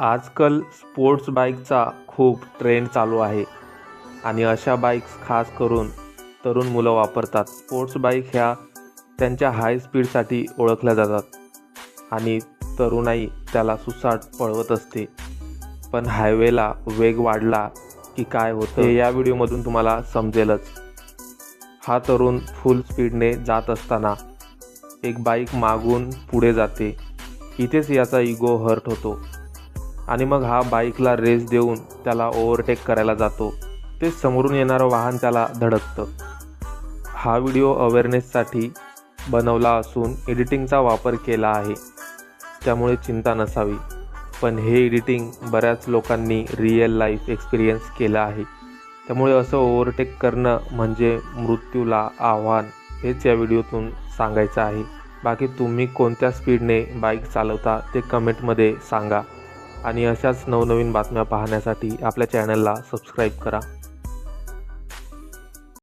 आजकाल स्पोर्ट्स बाईकचा खूप ट्रेंड चालू आहे. आणि अशा बाईक्स खास करून तरुण मुलं वापरतात. स्पोर्ट्स बाईक ह्या त्यांच्या हाय स्पीडसाठी ओळखल्या जातात. आणि तरुणाई त्याला सुसाट पळवत असते. पण हायवेला वेग वाढला की काय होतं हे या व्हिडिओमधून तुम्हाला समजेलच. हा तरुण फुल स्पीडने जात असताना एक बाईक मागून पुढे जाते. इथेच याचा इगो हर्ट होतो. आणि मग हा बाईकला रेस देऊन त्याला ओव्हरटेक करायला जातो. ते समोरून येणारं वाहन त्याला धडकतं. हा व्हिडिओ अवेअरनेससाठी बनवला असून एडिटिंगचा वापर केला आहे. त्यामुळे चिंता नसावी. पण हे एडिटिंग बऱ्याच लोकांनी रिअल लाईफ एक्सपिरियन्स केलं आहे. त्यामुळे असं ओव्हरटेक करणं म्हणजे मृत्यूला आव्हान हेच या व्हिडिओतून सांगायचं आहे. बाकी तुम्ही कोणत्या स्पीडने बाईक चालवता ते कमेंटमध्ये सांगा. आणि अशाच नवनवीन बातम्या पाहण्यासाठी आपल्या चॅनलला सबस्क्राईब करा.